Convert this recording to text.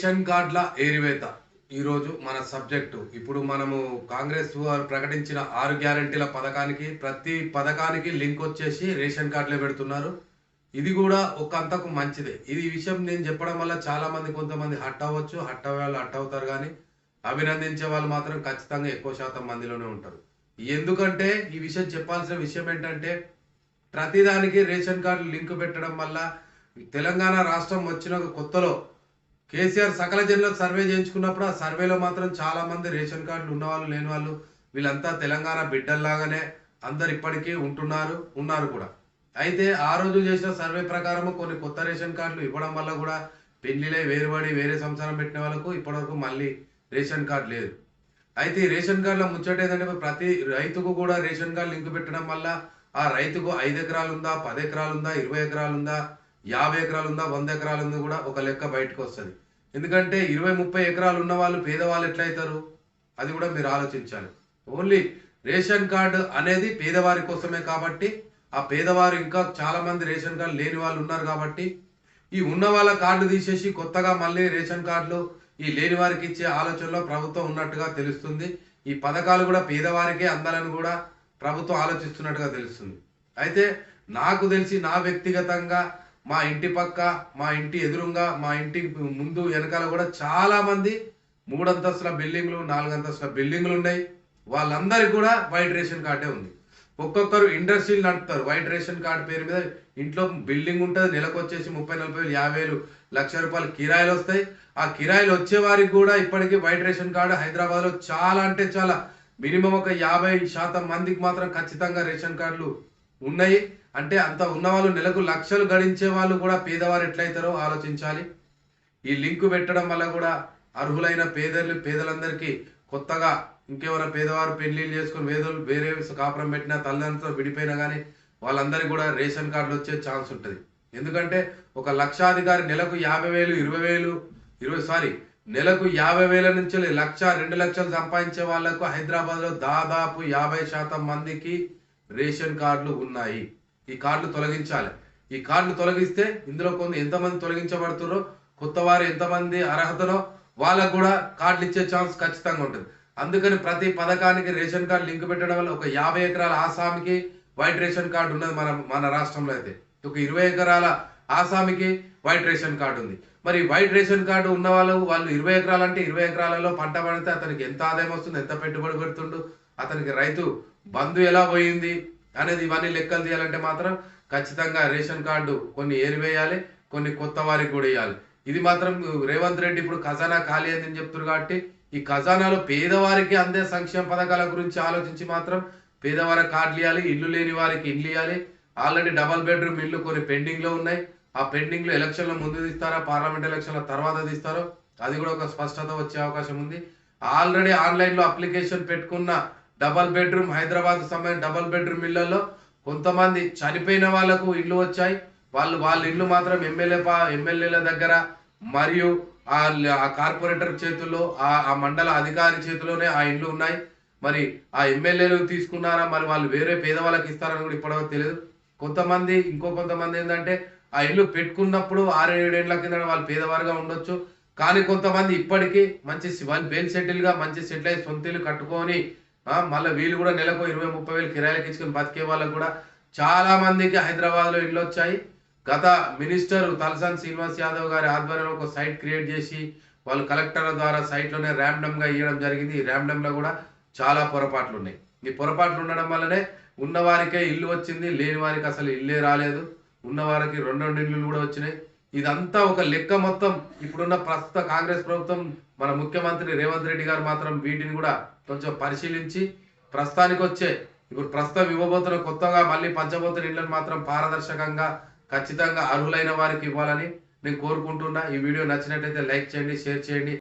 Ration కార్డుల ఏరివేత. ఈరోజు మన సబ్జెక్టు. ఇప్పుడు మనము కాంగ్రెస్ వారు ప్రకటించిన ఆరు గ్యారంటీల పథకానికి ప్రతి పథకానికి లింక్ వచ్చేసి రేషన్ కార్డులే పెడుతున్నారు. ఇది కూడా ఒక అంతకు మంచిదే. ఇది ఈ విషయం నేను చెప్పడం వల్ల చాలామంది కొంతమంది హట్ అవ్వచ్చు హట్ అవ్వాలి వాళ్ళు హట్ అవుతారు కానీ అభినందించే వాళ్ళు మాత్రం ఖచ్చితంగా ఎక్కువ శాతం మందిలోనే ఉంటారు. ఎందుకంటే ఈ విషయం చెప్పాల్సిన విషయం ఏంటంటే ప్రతిదానికి రేషన్ కార్డు లింక్ పెట్టడం వల్ల తెలంగాణ రాష్ట్రం వచ్చిన కొత్తలో కేసీఆర్ సకల జనులకు సర్వే చేయించుకున్నప్పుడు ఆ సర్వేలో మాత్రం చాలా మంది రేషన్ కార్డులు ఉన్నవాళ్ళు లేని వాళ్ళు వీళ్ళంతా తెలంగాణ బిడ్డల్లాగానే అందరు ఇప్పటికీ ఉంటున్నారు ఉన్నారు కూడా. అయితే ఆ రోజు చేసిన సర్వే ప్రకారం కొన్ని కొత్త రేషన్ కార్డులు ఇవ్వడం వల్ల కూడా పెళ్ళిలే వేరుపడి వేరే సంసారం పెట్టిన వాళ్ళకు ఇప్పటివరకు మళ్ళీ రేషన్ కార్డు లేదు. అయితే ఈ రేషన్ కార్డుల ముచ్చట ఏంటంటే ప్రతి రైతుకు కూడా రేషన్ కార్డు లింక్ పెట్టడం వల్ల ఆ రైతుకు ఐదు ఎకరాలు ఉందా పది ఎకరాలు ఉందా ఇరవై ఎకరాలు ఉందా యాభై ఎకరాలు ఉందా వంద ఎకరాలు ఉందా కూడా ఒక లెక్క బయటకు వస్తుంది. ఎందుకంటే ఇరవై ముప్పై ఎకరాలు ఉన్న వాళ్ళు పేదవాళ్ళు ఎట్లయితారు? అది కూడా మీరు ఆలోచించాలి. ఓన్లీ రేషన్ కార్డు అనేది పేదవారి కోసమే కాబట్టి ఆ పేదవారు ఇంకా చాలామంది రేషన్ కార్డు లేని వాళ్ళు ఉన్నారు కాబట్టి ఈ ఉన్న వాళ్ళ కార్డు తీసేసి కొత్తగా మళ్ళీ రేషన్ కార్డులు ఈ లేని వారికి ఇచ్చే ఆలోచనలో ప్రభుత్వం ఉన్నట్టుగా తెలుస్తుంది. ఈ పథకాలు కూడా పేదవారికే అందాలని కూడా ప్రభుత్వం ఆలోచిస్తున్నట్టుగా తెలుస్తుంది. అయితే నాకు తెలిసి నా వ్యక్తిగతంగా మా ఇంటి పక్క మా ఇంటి ఎదురుగా మా ఇంటి ముందు వెనకాల కూడా చాలా మంది మూడంతస్తుల బిల్డింగ్లు నాలుగు అంతస్తుల బిల్డింగ్లు ఉన్నాయి. వాళ్ళందరికీ కూడా వైట్ రేషన్ కార్డే ఉంది. ఒక్కొక్కరు ఇండస్ట్రీలు నడుపుతారు. వైట్ రేషన్ కార్డు పేరు మీద ఇంట్లో బిల్డింగ్ ఉంటుంది. నెలకు వచ్చేసి ముప్పై నలభై వేలు యాభై వేలు లక్ష రూపాయలు కిరాయిలు వస్తాయి. ఆ కిరాయిలు వచ్చే వారికి కూడా ఇప్పటికీ వైట్ రేషన్ కార్డు హైదరాబాద్లో చాలా అంటే చాలా. మినిమం ఒక యాభై శాతం మందికి మాత్రం ఖచ్చితంగా రేషన్ కార్డులు ఉన్నాయి. అంటే అంత ఉన్నవాళ్ళు నెలకు లక్షలు గడించే వాళ్ళు కూడా పేదవారు ఎట్లయితారో ఆలోచించాలి. ఈ లింకు పెట్టడం వల్ల కూడా అర్హులైన పేదలు పేదలందరికీ కొత్తగా ఇంకెవరైనా పేదవారు పెళ్ళిళ్ళు చేసుకుని వేదలు వేరే కాపురం పెట్టినా తల్లిదండ్రులతో విడిపోయినా కానీ వాళ్ళందరికీ కూడా రేషన్ కార్డులు వచ్చే ఛాన్స్ ఉంటుంది. ఎందుకంటే ఒక లక్షాధికారి నెలకు యాభై వేలు ఇరవై వేలు ఇరవై సారీ నెలకు యాభై వేల నుంచి లక్ష రెండు లక్షలు సంపాదించే వాళ్ళకు హైదరాబాద్లో దాదాపు యాభై శాతం మందికి రేషన్ కార్డులు ఉన్నాయి. ఈ కార్డులు తొలగించాలి. ఈ కార్డులు తొలగిస్తే ఇందులో కొంత ఎంతమంది తొలగించబడుతున్నారో కొత్త వారు ఎంతమంది అర్హతలో వాళ్ళకు కూడా కార్డులు ఇచ్చే ఛాన్స్ ఖచ్చితంగా ఉంటుంది. అందుకని ప్రతి పథకానికి రేషన్ కార్డు లింక్ పెట్టడం వల్ల ఒక యాభై ఎకరాల ఆసామికి వైట్ రేషన్ కార్డు ఉన్నది మన మన రాష్ట్రంలో అయితే. ఒక ఇరవై ఎకరాల ఆసామికి వైట్ రేషన్ కార్డు ఉంది. మరి వైట్ రేషన్ కార్డు ఉన్న వాళ్ళు వాళ్ళు ఇరవై ఎకరాలు అంటే ఇరవై ఎకరాలలో పంట పండితే అతనికి ఎంత ఆదాయం వస్తుంది ఎంత పెట్టుబడి పెడుతుండు అతనికి రైతు బంధు ఎలా పోయింది అనేది ఇవన్నీ లెక్కలు తీయాలంటే మాత్రం ఖచ్చితంగా రేషన్ కార్డు కొన్ని ఏరివేయాలి కొన్ని కొత్త వారికి కూడా ఇవ్వాలి ఇది మాత్రం రేవంత్ రెడ్డి ఇప్పుడు ఖజానా ఖాళీ అయిందని చెప్తున్నారు కాబట్టి ఈ ఖజానాలో పేదవారికి అందే సంక్షేమ పథకాల గురించి ఆలోచించి మాత్రం పేదవారి కార్డులు ఇవ్వాలి ఇల్లు లేని వారికి ఇల్లు ఇవ్వాలి ఆల్రెడీ డబల్ బెడ్రూమ్ ఇల్లు కొన్ని పెండింగ్లో ఉన్నాయి. ఆ పెండింగ్లో ఎలక్షన్ల ముందు తీస్తారా పార్లమెంట్ ఎలక్షన్ల తర్వాత తీస్తారో? అది కూడా ఒక స్పష్టత వచ్చే అవకాశం ఉంది. ఆల్రెడీ ఆన్లైన్లో అప్లికేషన్ పెట్టుకున్న డబల్ బెడ్రూమ్ హైదరాబాద్ సంబంధించిన డబల్ బెడ్రూమ్ ఇళ్ళలో కొంతమంది చనిపోయిన వాళ్ళకు ఇల్లు వచ్చాయి. వాళ్ళు వాళ్ళ ఇల్లు మాత్రం ఎమ్మెల్యే ఎమ్మెల్యేల దగ్గర మరియు ఆ కార్పొరేటర్ చేతుల్లో ఆ మండల అధికారి చేతిలోనే ఆ ఇల్లు ఉన్నాయి. మరి ఆ ఎమ్మెల్యేలు తీసుకున్నారా? మరి వాళ్ళు వేరే పేదవాళ్ళకి ఇస్తారని కూడా ఇప్పటివరకు తెలియదు. కొంతమంది ఇంకో కొంతమంది ఏంటంటే ఆ ఇల్లు పెట్టుకున్నప్పుడు ఆరు ఏడేళ్ళ కింద వాళ్ళు పేదవారుగా ఉండొచ్చు. కానీ కొంతమంది ఇప్పటికీ మంచి వాళ్ళు బేల్ సెటిల్గా మంచి సెటిల్ అయ్యి సొంత ఇల్లు కట్టుకొని మళ్ళీ వీళ్ళు కూడా నెలకు ఇరవై ముప్పై వేలు కిరాయిలకు ఇచ్చుకొని బతికే వాళ్ళకు కూడా చాలా మందికి హైదరాబాద్లో ఇల్లు వచ్చాయి. గత మినిస్టర్ తలసాని శ్రీనివాస్ యాదవ్ గారి ఆధ్వర్యంలో ఒక సైట్ క్రియేట్ చేసి వాళ్ళు కలెక్టర్ల ద్వారా సైట్లోనే ర్యాండమ్గా ఇవ్వడం జరిగింది. ఈ ర్యాండమ్లో కూడా చాలా పొరపాట్లు ఉన్నాయి ఈ పొరపాట్లు ఉండడం వల్లనే ఉన్నవారికే ఇల్లు వచ్చింది లేని వారికి అసలు ఇల్లే రాలేదు. ఉన్నవారికి రెండు రెండు ఇళ్ళు కూడా వచ్చినాయి. ఇదంతా ఒక లెక్క మొత్తం. ఇప్పుడున్న ప్రస్తుత కాంగ్రెస్ ప్రభుత్వం మన ముఖ్యమంత్రి రేవంత్ రెడ్డి గారు మాత్రం వీటిని కూడా కొంచెం పరిశీలించి ప్రస్తుతానికి వచ్చే ఇప్పుడు ప్రస్తుతం ఇవ్వబోతున్న కొత్తగా మళ్ళీ పంచబోతున్న ఇళ్ళను మాత్రం పారదర్శకంగా ఖచ్చితంగా అర్హులైన వారికి ఇవ్వాలని నేను కోరుకుంటున్నా. ఈ వీడియో నచ్చినట్లయితే లైక్ చేయండి షేర్ చేయండి.